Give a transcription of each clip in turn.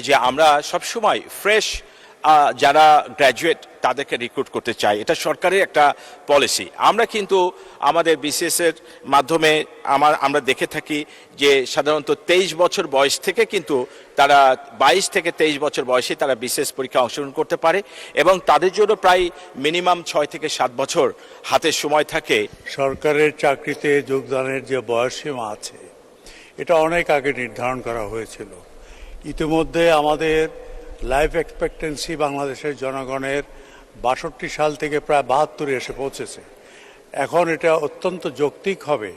যে আমরা সবসময় ফ্রেশ যারা গ্র্যাজুয়েট তাদেরকে রিক্রুট করতে চাই। এটা সরকারের একটা পলিসি আমরা কিন্তু আমাদের বিসিএস এর মাধ্যমে আমার, আমরা দেখে থাকি যে সাধারণত তেইশ বছর বয়স থেকে কিন্তু তারা বাইশ থেকে তেইশ বছর বয়সে তারা বিসিএস পরীক্ষা অংশগ্রহণ করতে পারে এবং তাদের জন্য প্রায় মিনিমাম ছয় থেকে সাত বছর হাতে সময় থাকে। সরকারের চাকরিতে যোগদানের যে বয়সসীমা আছে, এটা অনেক আগে নির্ধারণ করা হয়েছিল। ইতিমধ্যে আমাদের লাইফ এক্সপেক্টেন্সি বাংলাদেশের জনগণের বাষট্টি সাল থেকে প্রায় বাহাত্তরে এসে পৌঁছেছে। এখন এটা অত্যন্ত যৌক্তিক হবে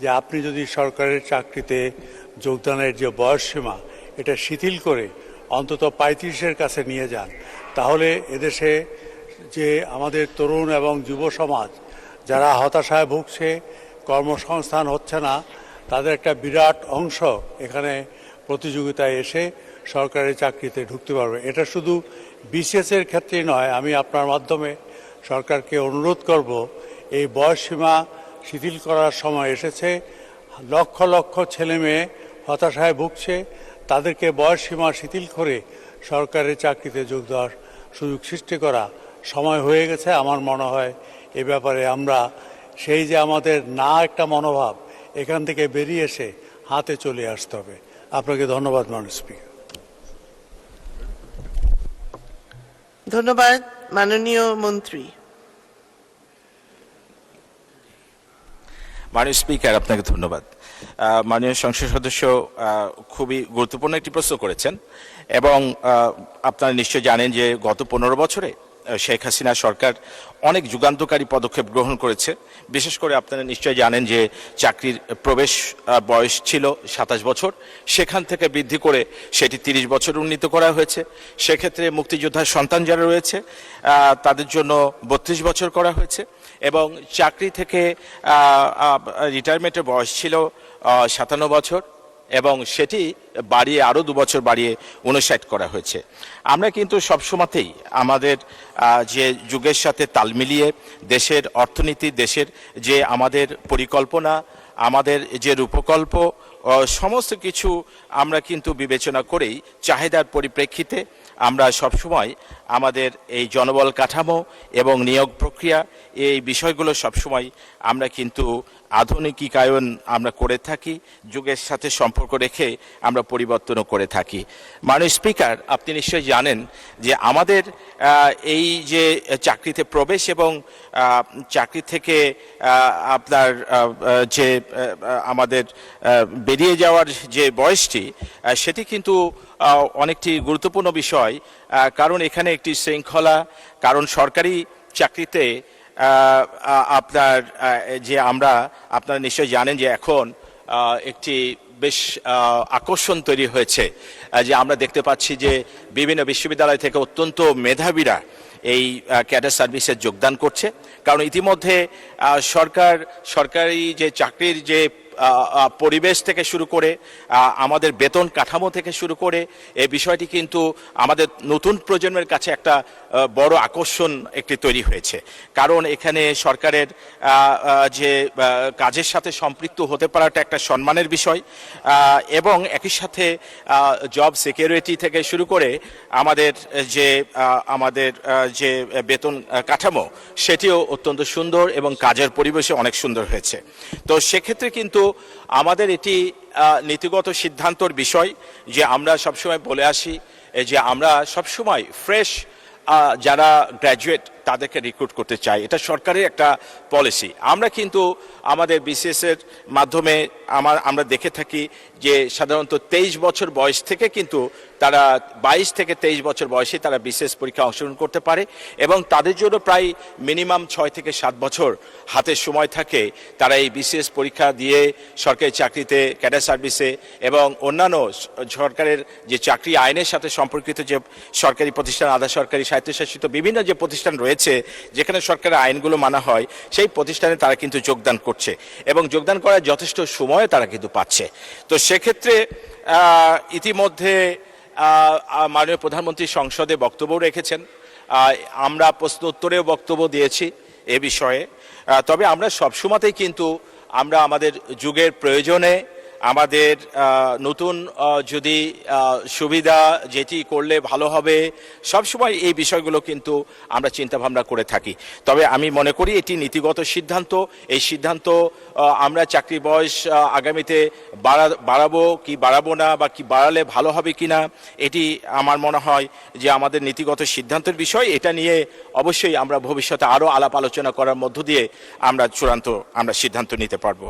যে আপনি যদি সরকারের চাকরিতে যোগদানের যে বয়সসীমা, এটা শিথিল করে অন্তত পঁয়ত্রিশের কাছে নিয়ে যান, তাহলে এদেশে যে আমাদের তরুণ এবং যুব সমাজ, যারা হতাশায় ভুগছে, কর্মসংস্থান হচ্ছে না, তাদের একটা বিরাট অংশ এখানে প্রতিযোগিতায় এসে সরকারি চাকরিতে ঢুকতে পারবে। এটা শুধু বিসিএস এর ক্ষেত্রেই নয়, আমি আপনার মাধ্যমে সরকারকে অনুরোধ করব, এই বয়সসীমা শিথিল করার সময় এসেছে, লক্ষ লক্ষ ছেলে মেয়ে হতাশায় ভুগছে, তাদেরকে বয়সসীমা শিথিল করে সরকারি চাকরিতে যোগ দেওয়ার সুযোগ সৃষ্টি করা সময় হয়ে গেছে আমার মনে হয়। এ ব্যাপারে আমরা সেই যে আমাদের না একটা মনোভাব, এখান থেকে বেরিয়ে এসে হাতে চলে আসতে হবে। আপনাকে ধন্যবাদ মানুষ স্পিকার। ধন্যবাদ মাননীয় মন্ত্রী। মাননীয় স্পিকার আপনাকে ধন্যবাদ। মাননীয় সংসদ সদস্য খুবই গুরুত্বপূর্ণ একটি প্রশ্ন করেছেন এবং আপনারা নিশ্চয় জানেন যে গত পনেরো বছরে শেখ হাসিনা সরকার অনেক যুগান্তকারী পদক্ষেপ গ্রহণ করেছে। বিশেষ করে আপনারা নিশ্চয় জানেন যে চাকরির প্রবেশ বয়স ছিল সাতাশ বছর। সেখান থেকে বৃদ্ধি করে সেটি তিরিশ বছর উন্নীত করা হয়েছে। সেক্ষেত্রে মুক্তিযোদ্ধার সন্তান যারা রয়েছে তাদের জন্য বত্রিশ বছর করা হয়েছে এবং চাকরি থেকে রিটায়ারমেন্টের বয়স ছিল সাতান্ন বছর। এবং সেটি বাড়িয়ে, আরও দু বছর বাড়িয়ে উনষাট করা হয়েছে। আমরা কিন্তু সবসময়তেই আমাদের যে যুগের সাথে তাল মিলিয়ে দেশের অর্থনীতি, দেশের যে আমাদের পরিকল্পনা, আমাদের যে রূপকল্প সমস্ত কিছু আমরা কিন্তু বিবেচনা করেই, চাহিদার পরিপ্রেক্ষিতে আমরা সবসময় আমাদের এই জনবল কাঠামো এবং নিয়োগ প্রক্রিয়া, এই বিষয়গুলো সবসময় আমরা কিন্তু আধুনিকীকায়ন আমরা করে থাকি, যুগের সাথে সম্পর্ক রেখে আমরা পরিবর্তনও করে থাকি। মাননীয় স্পিকার, আপনি নিশ্চয়ই জানেন যে আমাদের এই যে চাকরিতে প্রবেশ এবং চাকরি থেকে আপনার যে আমাদের বেরিয়ে যাওয়ার যে বয়সটি সেটি কিন্তু অনেকটি গুরুত্বপূর্ণ বিষয় কারণ এখানে একটি শৃঙ্খলা, কারণ সরকারি চাকরিতে আপনার যে আমরা, আপনারা নিশ্চয়ই জানেন যে এখন একটি বেশ আকর্ষণ তৈরি হয়েছে। যে আমরা দেখতে পাচ্ছি যে বিভিন্ন বিশ্ববিদ্যালয় থেকে অত্যন্ত মেধাবীরা এই ক্যাডার সার্ভিসে যোগদান করছে। কারণ ইতিমধ্যে সরকার, সরকারি যে চাকরির যে পরিবেশ থেকে শুরু করে আমাদের বেতন কাঠামো থেকে শুরু করে এই বিষয়টি কিন্তু আমাদের নতুন প্রজন্মের কাছে একটা বড় আকর্ষণ একটি তৈরি হয়েছে। কারণ এখানে সরকারের যে কাজের সাথে সম্পৃক্ত হতে পারাটা একটা সম্মানের বিষয় এবং একই সাথে জব সিকিউরিটি থেকে শুরু করে আমাদের যে আমাদের যে, বেতন কাঠামো, সেটিও অত্যন্ত সুন্দর এবং কাজের পরিবেশে অনেক সুন্দর হয়েছে। তো সেক্ষেত্রে কিন্তু আমাদের এটি নীতিগত সিদ্ধান্তর বিষয় যে আমরা সবসময় বলে আসি যে আমরা সবসময় ফ্রেশ যারা গ্র্যাজুয়েট তাদেরকে রিক্রুট করতে চাই। এটা সরকারের একটা পলিসি আমরা কিন্তু আমাদের বিসিএস এর মাধ্যমে আমার, আমরা দেখে থাকি যে সাধারণত তেইশ বছর বয়স থেকে কিন্তু তারা বাইশ থেকে তেইশ বছর বয়সে তারা বিশেষ পরীক্ষা অংশগ্রহণ করতে পারে এবং তাদের জন্য প্রায় মিনিমাম ছয় থেকে সাত বছর হাতে সময় থাকে তারা এই বিশেষ পরীক্ষা দিয়ে সরকারি চাকরিতে ক্যাডার সার্ভিসে এবং অন্যান্য সরকারের যে চাকরি আইনের সাথে সম্পর্কিত যে সরকারি প্রতিষ্ঠান, আধা সরকারি স্বায়ত্তশাসিত বিভিন্ন যে প্রতিষ্ঠান রয়েছে যেখানে সরকারের আইনগুলো মানা হয়, সেই প্রতিষ্ঠানে তারা কিন্তু যোগদান করছে এবং যোগদান করার যথেষ্ট সময় তারা কিন্তু পাচ্ছে। তো সেক্ষেত্রে ইতিমধ্যে মাননীয় প্রধানমন্ত্রী সংসদে বক্তব্য রেখেছেন। আমরা প্রশ্ন উত্তরেও বক্তব্য দিয়েছি এ বিষয়ে। তবে আমরা সবসময়তেই কিন্তু আমরা আমাদের যুগের প্রয়োজনে আমাদের নতুন যদি সুবিধা যেটি করলে ভালো হবে সবসময় এই বিষয়গুলো কিন্তু আমরা চিন্তা ভাবনা করে থাকি। তবে আমি মনে করি এটি নীতিগত সিদ্ধান্ত। এই সিদ্ধান্ত আমরা চাকরি বয়স আগামীতে বাড়া, বাড়াবো কি বাড়াবো না বা কি বাড়ালে ভালো হবে কিনা এটি আমার মনে হয় যে আমাদের নীতিগত সিদ্ধান্তের বিষয়। এটা নিয়ে অবশ্যই আমরা ভবিষ্যতে আরও আলাপ আলোচনা করার মধ্য দিয়ে আমরা চূড়ান্ত, আমরা সিদ্ধান্ত নিতে পারব।